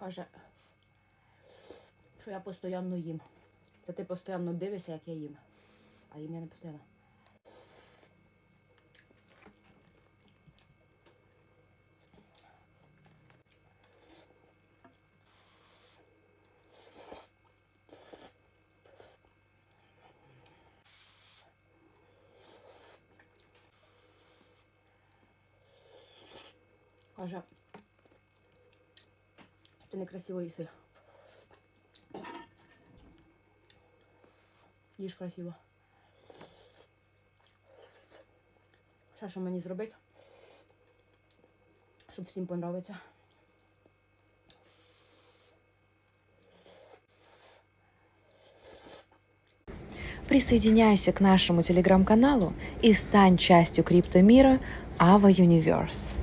Каже, що я постійно їм. Це ти постійно дивишся, як я їм. А їм я не постійно. Каже, ти некрасиво їси. Їж красиво. Ще що мені зробити? Щоб всім понравиться. Присоединяйся к нашему телеграм-каналу и стань частью криптомира Ava Universe.